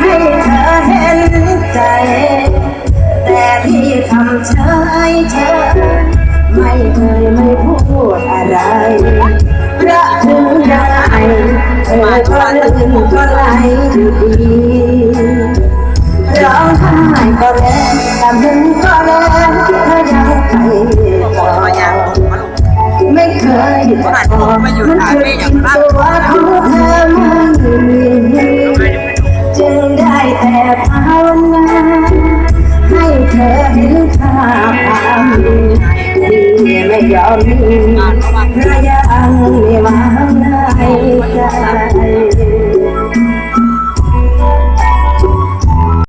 ให้เธอเห็นใจ แต่ที่ทำเฉยเฉยไม่เคยไม่พูดอะไรเพราะถึงได้เธอก็ลืมก็ไหลอยู่ดีร้องไห้ก็แรงทำถึงก็แรงเธอยังไปต่อไม่เคยต่อมันคือ เธอเห็นข้าพามดีที่ไม่ยอมมีเพราะย